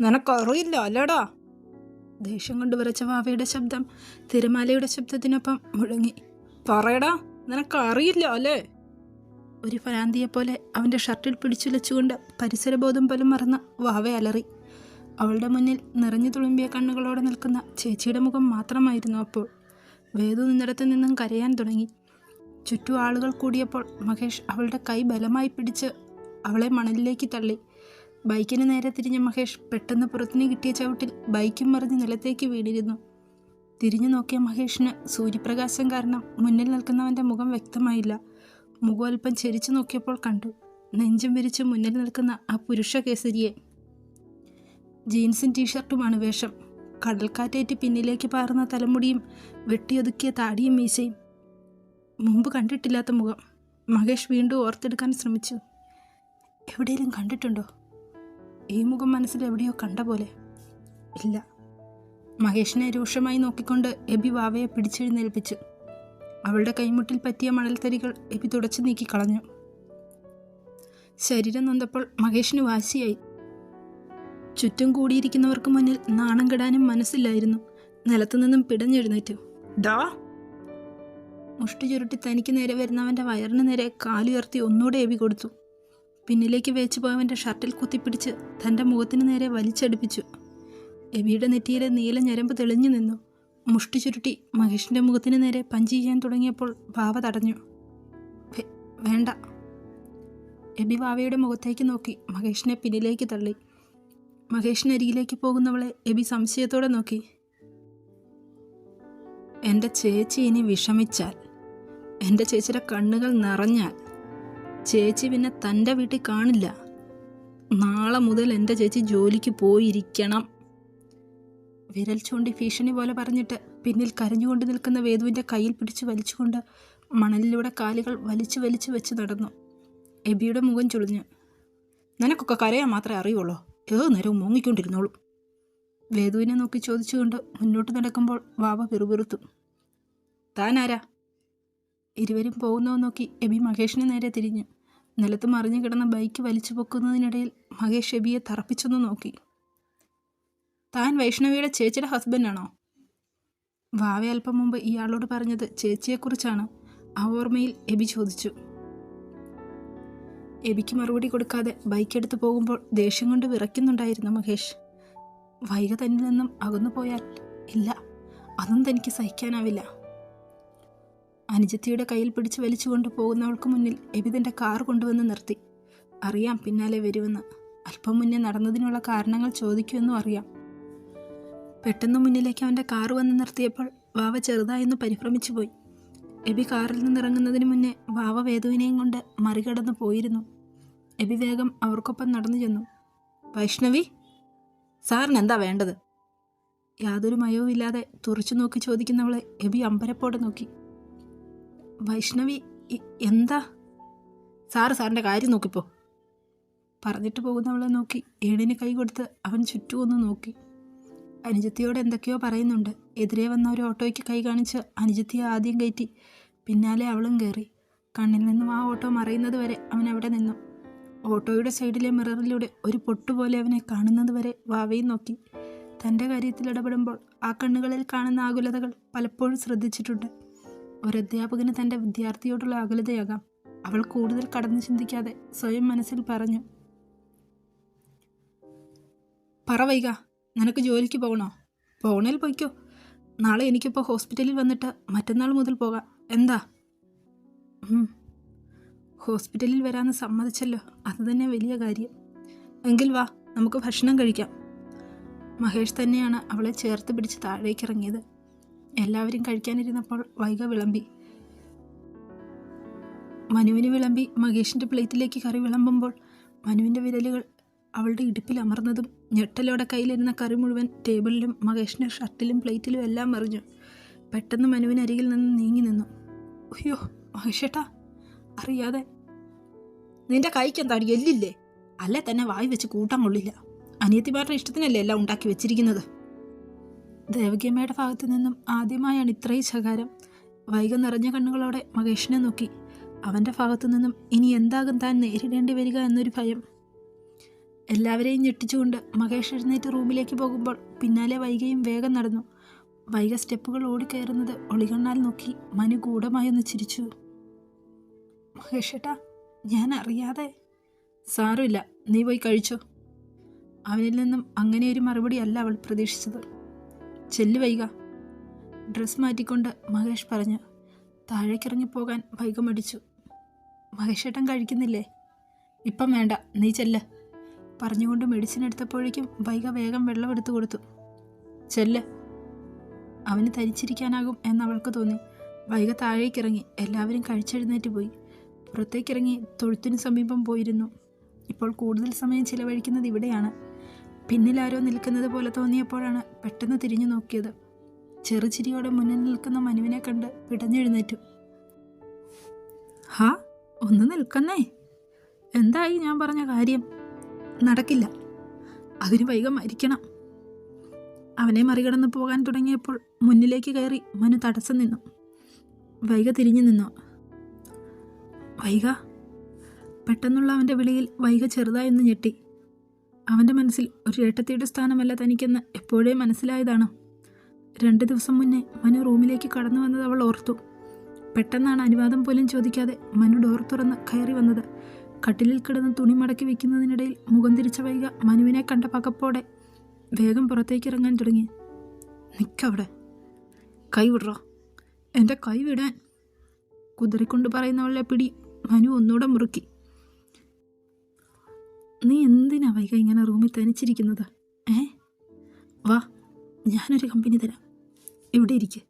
നിനക്കറിയില്ല അല്ലടാ. ദേഷ്യം കൊണ്ട് വിറച്ച വാവയുടെ ശബ്ദം തിരമാലയുടെ ശബ്ദത്തിനൊപ്പം മുഴങ്ങി. പറയടാ നിനക്കറിയില്ല അല്ലേ? ഒരു ഭ്രാന്തിയെപ്പോലെ അവന്റെ ഷർട്ടിൽ പിടിച്ചുലച്ചുകൊണ്ട് പരിസരബോധം പോലും മറന്ന് വാവ അലറി. അവളുടെ മുന്നിൽ നിറഞ്ഞു തുളുമ്പിയ കണ്ണുകളോടെ നിൽക്കുന്ന ചേച്ചിയുടെ മുഖം മാത്രമായിരുന്നു അപ്പോൾ. വേദു നിന്നിടത്തു നിന്നും കരയാൻ തുടങ്ങി. ചുറ്റും ആളുകൾ കൂടിയപ്പോൾ മഹേഷ് അവളുടെ കൈ ബലമായി പിടിച്ച് അവളെ മണലിലേക്ക് തള്ളി. ബൈക്കിന് നേരെ തിരിഞ്ഞ മഹേഷ് പെട്ടെന്ന് പുറത്തിന് കിട്ടിയ ചവിട്ടിൽ ബൈക്കും മറിഞ്ഞ് നിലത്തേക്ക് വീണിരുന്നു. തിരിഞ്ഞു നോക്കിയ മഹേഷിന് സൂര്യപ്രകാശം കാരണം മുന്നിൽ നിൽക്കുന്നവന്റെ മുഖം വ്യക്തമായില്ല. മുഖം അല്പം ചെരിച്ചു നോക്കിയപ്പോൾ കണ്ടു. നെഞ്ചും വിരിച്ച് മുന്നിൽ നിൽക്കുന്ന ആ പുരുഷ കേസരിയെ. ജീൻസും ടീഷർട്ടുമാണ് വേഷം. കടൽക്കാറ്റേറ്റ് പിന്നിലേക്ക് പാറുന്ന തലമുടിയും വെട്ടിയൊതുക്കിയ താടിയും മീശയും. മുമ്പ് കണ്ടിട്ടില്ലാത്ത മുഖം. മഹേഷ് വീണ്ടും ഓർത്തെടുക്കാൻ ശ്രമിച്ചു. എവിടെയെങ്കിലും കണ്ടിട്ടുണ്ടോ? ഈ മുഖം മനസ്സിൽ എവിടെയോ കണ്ട പോലെ. ഇല്ല. മഹേഷിനെ രൂക്ഷമായി നോക്കിക്കൊണ്ട് എബി വാവയെ പിടിച്ചെഴുന്നേൽപ്പിച്ചു. അവളുടെ കൈമുട്ടിൽ പറ്റിയ മണൽത്തരികൾ എബി തുടച്ചു നീക്കി കളഞ്ഞു. ശരീരം നൊന്തപ്പോൾ മഹേഷിന് വാശിയായി. ചുറ്റും കൂടിയിരിക്കുന്നവർക്ക് മുന്നിൽ നാണം കെടാനും മനസ്സില്ലായിരുന്നു. നിലത്തു നിന്നും പിടഞ്ഞെഴുന്നേറ്റു. ഡാ. മുഷ്ടി ചുരുട്ടി തനിക്ക് നേരെ വരുന്നവന്റെ വയറിന് നേരെ കാലുയർത്തി ഒന്നുകൂടെ എബി കൊടുത്തു. പിന്നിലേക്ക് വേച്ചു പോയവന്റെ ഷർട്ടിൽ കുത്തിപ്പിടിച്ച് തന്റെ മുഖത്തിന് നേരെ വലിച്ചടുപ്പിച്ചു. എബിയുടെ നെറ്റിയിലെ നീല ഞരമ്പ് തെളിഞ്ഞു നിന്നു. മുഷ്ടി ചുരുട്ടി മഹേഷിന്റെ മുഖത്തിന് നേരെ പഞ്ച് ചെയ്യാൻ തുടങ്ങിയപ്പോൾ ഭാവ തടഞ്ഞു. വേണ്ട. എബി വാവയുടെ മുഖത്തേക്ക് നോക്കി മഹേഷിനെ പിന്നിലേക്ക് തള്ളി. മഹേഷിനരികിലേക്ക് പോകുന്നവളെ എബി സംശയത്തോടെ നോക്കി. എന്റെ ചേച്ചി ഇനി വിഷമിച്ചാൽ എന്റെ ചേച്ചിയുടെ കണ്ണുകൾ നിറഞ്ഞാൽ ചേച്ചി പിന്നെ തന്റെ വീട്ടിൽ കാണില്ല. നാളെ മുതൽ എന്റെ ചേച്ചി ജോലിക്ക് പോയിരിക്കണം. വിരൽ ചൂണ്ടി ഭീഷണി പോലെ പറഞ്ഞിട്ട് പിന്നിൽ കരഞ്ഞുകൊണ്ട് നിൽക്കുന്ന വേദുവിന്റെ കയ്യിൽ പിടിച്ച് വലിച്ചുകൊണ്ട് മണലിലൂടെ കാലുകൾ വലിച്ചു വലിച്ചു വെച്ച് നടന്നു. എബിയുടെ മുഖം ചുളിഞ്ഞു. നിനക്കൊക്കെ കരയാൻ മാത്രമേ അറിയുള്ളൂ. ഏത് നേരവും മൂങ്ങിക്കൊണ്ടിരുന്നോളൂ. വേദുവിനെ നോക്കി ചോദിച്ചുകൊണ്ട് മുന്നോട്ട് നടക്കുമ്പോൾ വാവ പിറുപിറുത്തു താനാരാ ഇരുവരും പോകുന്നോ നോക്കി എബി മഹേഷിന് നേരെ തിരിഞ്ഞു. നിലത്ത് മറിഞ്ഞു കിടന്ന ബൈക്ക് വലിച്ചു പൊക്കുന്നതിനിടയിൽ മഹേഷ് എബിയെ തറപ്പിച്ചൊന്ന് നോക്കി. താൻ വൈഷ്ണവിയുടെ ചേച്ചിയുടെ ഹസ്ബൻഡാണോ വാവ അല്പം മുമ്പ് ഇയാളോട് പറഞ്ഞത് ചേച്ചിയെക്കുറിച്ചാണ്. ആ ഓർമ്മയിൽ എബി ചോദിച്ചു. എബിക്ക് മറുപടി കൊടുക്കാതെ ബൈക്ക് എടുത്തു പോകുമ്പോൾ ദേഷ്യം കൊണ്ട് വിറയ്ക്കുന്നുണ്ടായിരുന്നു മഹേഷ്. വൈക തന്നിൽ നിന്നും അകന്നു പോയാൽ ഇല്ല അതൊന്നും തനിക്ക് സഹിക്കാനാവില്ല. അനുജത്തിയുടെ കയ്യിൽ പിടിച്ച് വലിച്ചുകൊണ്ട് പോകുന്നവൾക്ക് മുന്നിൽ എബി തന്റെ കാർ കൊണ്ടുവന്ന് നിർത്തി. അറിയാം പിന്നാലെ വരുമെന്ന്. അല്പം മുന്നേ നടന്നതിനുള്ള കാരണങ്ങൾ ചോദിക്കുമെന്നും അറിയാം. പെട്ടെന്ന് മുന്നിലേക്ക് അവന്റെ കാർ വന്ന് നിർത്തിയപ്പോൾ വാവ ചെറുതായൊന്ന് പരിഭ്രമിച്ചു പോയി. എബി കാറിൽ നിന്നിറങ്ങുന്നതിന് മുന്നേ വാവ വേദുവിനെയും കൊണ്ട് മറികടന്ന് പോയിരുന്നു. എബി വേഗം അവർക്കൊപ്പം നടന്നു ചെന്നു. വൈഷ്ണവി സാറിന് എന്താ വേണ്ടത്? യാതൊരു മയവുമില്ലാതെ തുറച്ചു നോക്കി ചോദിക്കുന്നവളെ എബി അമ്പരപ്പോടെ നോക്കി. വൈഷ്ണവി എന്താ? സാറ് സാറിന്റെ കാര്യം നോക്കിപ്പോ. പറഞ്ഞിട്ട് പോകുന്നവളെ നോക്കി ഏണിന് കൈ കൊടുത്ത് അവൻ ചുറ്റും ഒന്ന് നോക്കി. അനുജത്തിയോട് എന്തൊക്കെയോ പറയുന്നുണ്ട്. എതിരെ വന്ന ഒരു ഓട്ടോയ്ക്ക് കൈ കാണിച്ച് അനുജത്തിയെ ആദ്യം കയറ്റി പിന്നാലെ അവളും കയറി കണ്ണിൽ നിന്നും ആ ഓട്ടോ മറയുന്നത് വരെ അവൻ അവിടെ നിന്നു. ഓട്ടോയുടെ സൈഡിലെ മിററിലൂടെ ഒരു പൊട്ടുപോലെ അവനെ കാണുന്നത് വരെ വാവയും നോക്കി. തന്റെ കാര്യത്തിൽ ഇടപെടുമ്പോൾ ആ കണ്ണുകളിൽ കാണുന്ന ആകുലതകൾ പലപ്പോഴും ശ്രദ്ധിച്ചിട്ടുണ്ട്. ഒരധ്യാപകന് തന്റെ വിദ്യാർത്ഥിയോടുള്ള അകലതയാകാം. അവൾ കൂടുതൽ കടന്നു ചിന്തിക്കാതെ സ്വയം മനസ്സിൽ പറഞ്ഞു പറ വൈക നിനക്ക് ജോലിക്ക് പോകണോ? പോകണേൽ പോയിക്കോ. നാളെ എനിക്കിപ്പോൾ ഹോസ്പിറ്റലിൽ വന്നിട്ട് മറ്റന്നാൾ മുതൽ പോകാം. എന്താ? ഹോസ്പിറ്റലിൽ വരാമെന്ന് സമ്മതിച്ചല്ലോ. അത് തന്നെ വലിയ കാര്യം. എങ്കിൽ വാ നമുക്ക് ഭക്ഷണം കഴിക്കാം. മഹേഷ് തന്നെയാണ് അവളെ ചേർത്ത് പിടിച്ച് താഴേക്ക് ഇറങ്ങിയത് എല്ലാവരും കഴിക്കാനിരുന്നപ്പോൾ വൈക വിളമ്പി. മനുവിന് വിളമ്പി മഹേഷിന്റെ പ്ലേറ്റിലേക്ക് കറി വിളമ്പുമ്പോൾ മനുവിന്റെ വിരലുകൾ അവളുടെ ഇടുപ്പിൽ അമർന്നതും ഞെട്ടലോടെ കയ്യിലിരുന്ന കറി മുഴുവൻ ടേബിളിലും മഹേഷിന്റെ ഷർട്ടിലും പ്ലേറ്റിലും എല്ലാം മറിഞ്ഞു. പെട്ടെന്ന് മനുവിനരികിൽ നിന്ന് നീങ്ങി നിന്നു. അയ്യോ മഹേഷേട്ടാ അറിയാതെ. നിന്റെ കൈക്ക് എന്താ എല്ലില്ലേ? അല്ലേ തന്നെ വായി വെച്ച് കൂട്ടാൻ കൊള്ളില്ല. അനിയത്തിമാരുടെ ഇഷ്ടത്തിനല്ലേ എല്ലാം ഉണ്ടാക്കി വെച്ചിരിക്കുന്നത്? ദേവകിയമ്മയുടെ ഭാഗത്തു നിന്നും ആദ്യമായാണ് ഇത്രയും ശകാരം. വൈകം നിറഞ്ഞ കണ്ണുകളോടെ മഹേഷിനെ നോക്കി. അവന്റെ ഭാഗത്തു നിന്നും ഇനി എന്താകും താൻ നേരിടേണ്ടി വരിക എന്നൊരു ഭയം. എല്ലാവരെയും ഞെട്ടിച്ചുകൊണ്ട് മഹേഷ് എഴുന്നേറ്റ് റൂമിലേക്ക് പോകുമ്പോൾ പിന്നാലെ വൈകയും വേഗം നടന്നു. വൈക സ്റ്റെപ്പുകൾ ഓടിക്കയറുന്നത് ഒളികണ്ണാൽ നോക്കി മനു ഗൂഢമായി ഒന്ന് ചിരിച്ചു. മഹേഷേട്ടാ ഞാൻ അറിയാതെ. സാരമില്ല നീ പോയി കഴിച്ചോ. അവനിൽ നിന്നും അങ്ങനെയൊരു ഒരു മറുപടി അല്ല അവൾ പ്രതീക്ഷിച്ചത്. ചെല്ലു വൈക. ഡ്രസ് മാറ്റിക്കൊണ്ട് മഹേഷ് പറഞ്ഞു. താഴേക്കിറങ്ങി പോകാൻ വൈക മടിച്ചു. മഹേഷേട്ടൻ കഴിക്കുന്നില്ലേ? ഇപ്പം വേണ്ട നീ ചെല്ല്. പറഞ്ഞുകൊണ്ട് മെഡിസിൻ എടുത്തപ്പോഴേക്കും വൈക വേഗം വെള്ളം എടുത്തു കൊടുത്തു. ചെല്ല്. അവന് തരിച്ചിരിക്കാനാകും എന്നവൾക്ക് തോന്നി. വൈക താഴേക്കിറങ്ങി എല്ലാവരും കഴിച്ചെഴുന്നേറ്റ് പോയി. പുറത്തേക്കിറങ്ങി തൊഴുത്തിനു സമീപം പോയിരുന്നു. ഇപ്പോൾ കൂടുതൽ സമയം ചിലവഴിക്കുന്നത് ഇവിടെയാണ്. പിന്നിലാരോ നിൽക്കുന്നത് പോലെ തോന്നിയപ്പോഴാണ് പെട്ടെന്ന് തിരിഞ്ഞു നോക്കിയത്. ചെറുചിരിയോടെ മുന്നിൽ നിൽക്കുന്ന മനുവിനെ കണ്ട് പിടഞ്ഞെഴുന്നേറ്റു. ഹാ ഒന്ന് നിൽക്കുന്നേ. എന്തായി ഞാൻ പറഞ്ഞ കാര്യം? നടക്കില്ല. അതിന് വൈകം മരിക്കണം. അവനെ മറികടന്ന് പോകാൻ തുടങ്ങിയപ്പോൾ മുന്നിലേക്ക് കയറി മനു തടസ്സം നിന്നു. വൈക തിരിഞ്ഞു നിന്നു. വൈക പെട്ടെന്നുള്ള അവന്റെ വിളിയിൽ വൈക ചെറുതായൊന്ന് ഞെട്ടി. അവന്റെ മനസ്സിൽ ഒരു ഏട്ടത്തിയുടെ സ്ഥാനമല്ല തനിക്കെന്ന് എപ്പോഴേ മനസ്സിലായതാണ്. രണ്ട് ദിവസം മുന്നേ മനു റൂമിലേക്ക് കടന്നു വന്നത് അവൾ ഓർത്തു. പെട്ടെന്നാണ് അനുവാദം പോലും ചോദിക്കാതെ മനു ഡോർ തുറന്ന് കയറി വന്നത്. കട്ടിലിൽ കിടന്ന് തുണി മടക്കി വെക്കുന്നതിനിടയിൽ മുഖം തിരിച്ച വൈക മനുവിനെ കണ്ട പകപ്പോടെ വേഗം പുറത്തേക്ക് ഇറങ്ങാൻ തുടങ്ങി. നിക്കവിടെ. കൈ വിടറോ. എന്റെ കൈ വിടാൻ. കുതിറിക്കൊണ്ട് പറയുന്നവളെ പിടി മനു ഒന്നുകൂടെ മുറുക്കി. നീ എന്തിനാ വൈക ഇങ്ങനെ റൂമിൽ തനിച്ചിരിക്കുന്നത്? ഏ? വാ ഞാനൊരു കമ്പനി തരാം. ഇവിടെ ഇരിക്ക്.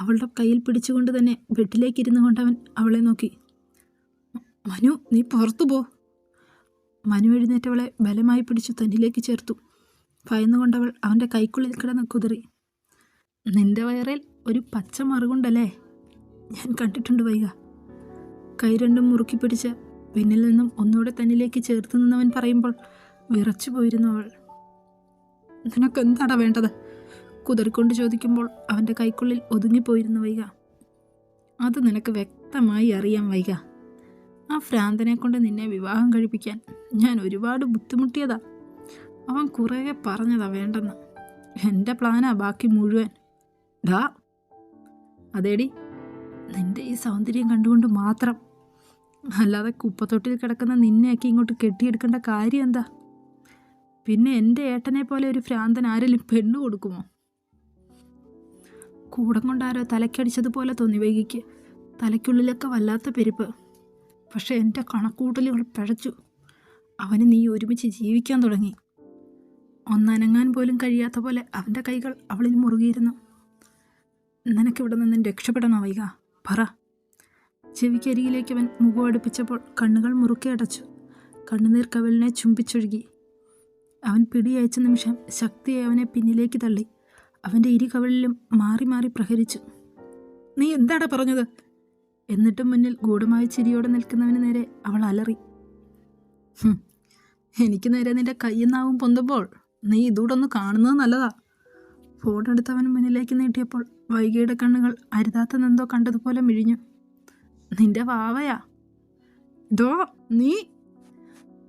അവളുടെ കയ്യിൽ പിടിച്ചുകൊണ്ട് തന്നെ ബെഡിലേക്ക് ഇരുന്നു കൊണ്ട് അവൻ അവളെ നോക്കി. മനു നീ പുറത്തു പോ. മനു എഴുന്നേറ്റവളെ ബലമായി പിടിച്ചു തന്നിലേക്ക് ചേർത്തു. ഭയന്നുകൊണ്ടവൾ അവന്റെ കൈക്കുള്ളിൽ കിടന്ന് കുതിറി. നിന്റെ വയറിൽ ഒരു പച്ച മറുകുണ്ടല്ലേ? ഞാൻ കണ്ടിട്ടുണ്ട് വൈക കൈ രണ്ടും മുറുക്കി പിടിച്ച് പിന്നിൽ നിന്നും ഒന്നുകൂടെ തന്നിലേക്ക് ചേർത്ത് നിന്നവൻ പറയുമ്പോൾ വിറച്ചു പോയിരുന്നു അവൾ. നിനക്ക് എന്താണ് വേണ്ടത്? കുതറിക്കൊണ്ട് ചോദിക്കുമ്പോൾ അവന്റെ കൈക്കുള്ളിൽ ഒതുങ്ങിപ്പോയിരുന്നു വൈക അത് നിനക്ക് വ്യക്തമായി അറിയാം വൈക ആ ഭ്രാന്തനെ കൊണ്ട് നിന്നെ വിവാഹം കഴിപ്പിക്കാൻ ഞാൻ ഒരുപാട് ബുദ്ധിമുട്ടിയതാ. അവൻ കുറേ പറഞ്ഞതാ വേണ്ടെന്ന്. എന്റെ പ്ലാനാ ബാക്കി മുഴുവൻ. ഡാ അതേടി. നിന്റെ ഈ സൗന്ദര്യം കണ്ടുകൊണ്ട് മാത്രം അല്ലാതെ കുപ്പത്തൊട്ടിൽ കിടക്കുന്ന നിന്നെയൊക്കെ ഇങ്ങോട്ട് കെട്ടിയെടുക്കേണ്ട കാര്യം എന്താ? പിന്നെ എന്റെ ഏട്ടനെ പോലെ ഒരു ഭ്രാന്തൻ ആരെങ്കിലും പെണ്ണു കൊടുക്കുമോ? കൂടം കൊണ്ടാരോ തലക്കടിച്ചതുപോലെ തോന്നി വൈകിക്ക് തലയ്ക്കുള്ളിലൊക്കെ വല്ലാത്ത പെരുപ്പ്. പക്ഷേ എന്റെ കണക്കൂട്ടലുകൾ പിഴച്ചു. അവന് നീ ഒരുമിച്ച് ജീവിക്കാൻ തുടങ്ങി. ഒന്നനങ്ങാൻ പോലും കഴിയാത്ത പോലെ അവന്റെ കൈകൾ അവളിൽ മുറുകിയിരുന്നു. നിനക്കിവിടെ നിന്നും രക്ഷപ്പെടണോ വൈക? പറ. ചെവിക്കരികിലേക്ക് അവൻ മുഖം അടുപ്പിച്ചപ്പോൾ കണ്ണുകൾ മുറുക്കി അടച്ചു. കണ്ണുനീർ കവലിനെ ചുംബിച്ചൊഴുകി. അവൻ പിടിയയച്ച നിമിഷം ശക്തിയെ അവനെ പിന്നിലേക്ക് തള്ളി. അവന്റെ ഇരു കവളിലും മാറി മാറി പ്രഹരിച്ചു. നീ എന്താടാ പറഞ്ഞത്? എന്നിട്ടും മുന്നിൽ ഗൂഢമായ ചിരിയോടെ നിൽക്കുന്നവന് നേരെ അവൾ അലറി. എനിക്ക് നേരെ നിന്റെ കയ്യെന്നാവും നാവും പൊന്തുമ്പോൾ. നീ ഇതൂടൊന്ന് കാണുന്നത് നല്ലതാ. ഫോൺ എടുത്തവൻ മുന്നിലേക്ക് നീട്ടിയപ്പോൾ വൈകിയുടെ കണ്ണുകൾ അരുതാത്ത നിന്തോ കണ്ടതുപോലെ മിഴിഞ്ഞു. നിന്റെ വാവയാ. ദോ നീ.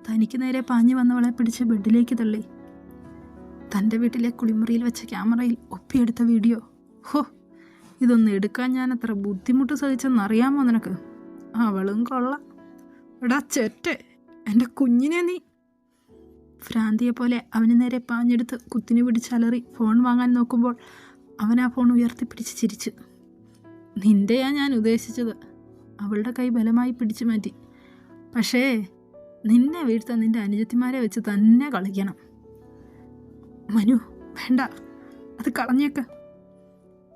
തനിക്ക് നേരെ പാഞ്ഞു വന്നവളെ പിടിച്ച് ബെഡിലേക്ക് തള്ളി. തന്റെ വീട്ടിലെ കുളിമുറിയിൽ വെച്ച ക്യാമറയിൽ ഒപ്പിയെടുത്ത വീഡിയോ. ഹോ ഇതൊന്ന് എടുക്കാൻ ഞാൻ അത്ര ബുദ്ധിമുട്ട് സഹിച്ചെന്നറിയാമോ നിനക്ക്? അവളും കൊള്ളാം. എടാ ചെറ്റെ. എന്റെ കുഞ്ഞിനെ നീ. ഭ്രാന്തിയെ പോലെ അവന് നേരെ പാഞ്ഞെടുത്ത് കുത്തിനു പിടിച്ചലറി ഫോൺ വാങ്ങാൻ നോക്കുമ്പോൾ അവൻ ആ ഫോൺ ഉയർത്തിപ്പിടിച്ച് ചിരിച്ചു. നിന്റെയാ ഞാൻ ഉദ്ദേശിച്ചത്. അവളുടെ കൈ ബലമായി പിടിച്ചു മാറ്റി. പക്ഷേ നിന്നെ വീഴ്ത്താൻ നിന്റെ അനുജത്തിമാരെ വെച്ച് തന്നെ കളിക്കണം. മനു വേണ്ട. അത് കളഞ്ഞേക്ക.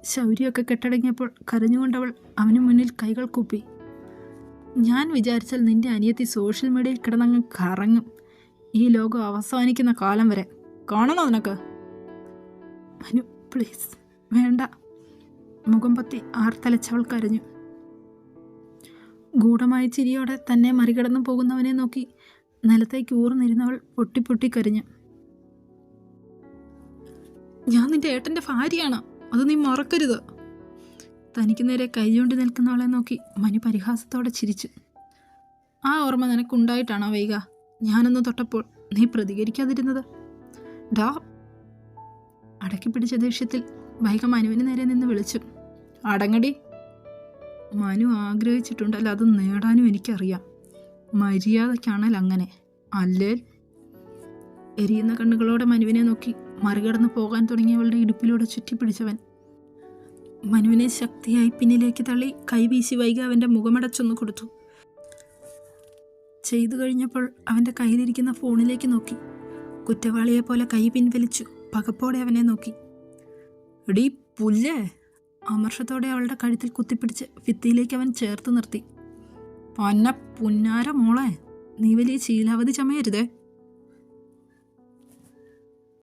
ശൗര്യമൊക്കെ കെട്ടടങ്ങിയപ്പോൾ കരഞ്ഞുകൊണ്ടവൾ അവന് മുന്നിൽ കൈകൾ കൂപ്പി. ഞാൻ വിചാരിച്ചാൽ നിന്റെ അനിയത്തി സോഷ്യൽ മീഡിയയിൽ കിടന്നങ്ങ് കറങ്ങും. ഈ ലോകം അവസാനിക്കുന്ന കാലം വരെ. കാണണോ നിനക്ക്? മനു പ്ലീസ് വേണ്ട. മുഖം പത്തി ആർത്തലച്ചവൾ കരഞ്ഞു. ഗൂഢമായ ചിരിയോടെ തന്നെ മറികടന്നു പോകുന്നവനെ നോക്കി നിലത്തേക്ക് ഊർന്നിരുന്നവൾ പൊട്ടി പൊട്ടി കരഞ്ഞു. ഞാൻ നിന്റെ ഏട്ടന്റെ ഭാര്യയാണ്. അത് നീ മറക്കരുത്. തനിക്ക് നേരെ കൈചൂണ്ടി നിൽക്കുന്നവളെ നോക്കി മനു പരിഹാസത്തോടെ ചിരിച്ചു. ആ ഓർമ്മ നിനക്കുണ്ടായിട്ടാണോ വൈക ഞാനൊന്ന് തൊട്ടപ്പോൾ നീ പ്രതികരിക്കാതിരുന്നത്. ഡാ. അടക്കി പിടിച്ച ദേഷ്യത്തിൽ വൈക മനുവിന് നേരെ നിന്ന് വിളിച്ചു. അടങ്ങടി. മനു ആഗ്രഹിച്ചിട്ടുണ്ടല്ലോ അത് നേടാനും എനിക്കറിയാം. മര്യാദയ്ക്കാണേൽ അങ്ങനെ. അല്ലേ എരിയുന്ന കണ്ണുകളോടെ മനുവിനെ നോക്കി മറികടന്ന് പോകാൻ തുടങ്ങിയവളുടെ ഇടുപ്പിലൂടെ ചുറ്റിപ്പിടിച്ചവൻ. മനുവിനെ ശക്തിയായി പിന്നിലേക്ക് തള്ളി കൈവീശി വൈകി അവന്റെ മുഖമടച്ചൊന്ന് കൊടുത്തു. ചെയ്തു കഴിഞ്ഞപ്പോൾ അവന്റെ കയ്യിലിരിക്കുന്ന ഫോണിലേക്ക് നോക്കി. കുറ്റവാളിയെ പോലെ കൈ പിൻവലിച്ചു പകപ്പോടെ അവനെ നോക്കി. എടീ പുല്ലേ? അമർഷത്തോടെ അവളുടെ കഴുത്തിൽ കുത്തിപ്പിടിച്ച് ഭിത്തിയിലേക്ക് അവൻ ചേർത്ത് നിർത്തി. പൊന്ന പുന്നാര മോളെ നീ വലിയ ശീലാവധി ചമയരുതേ.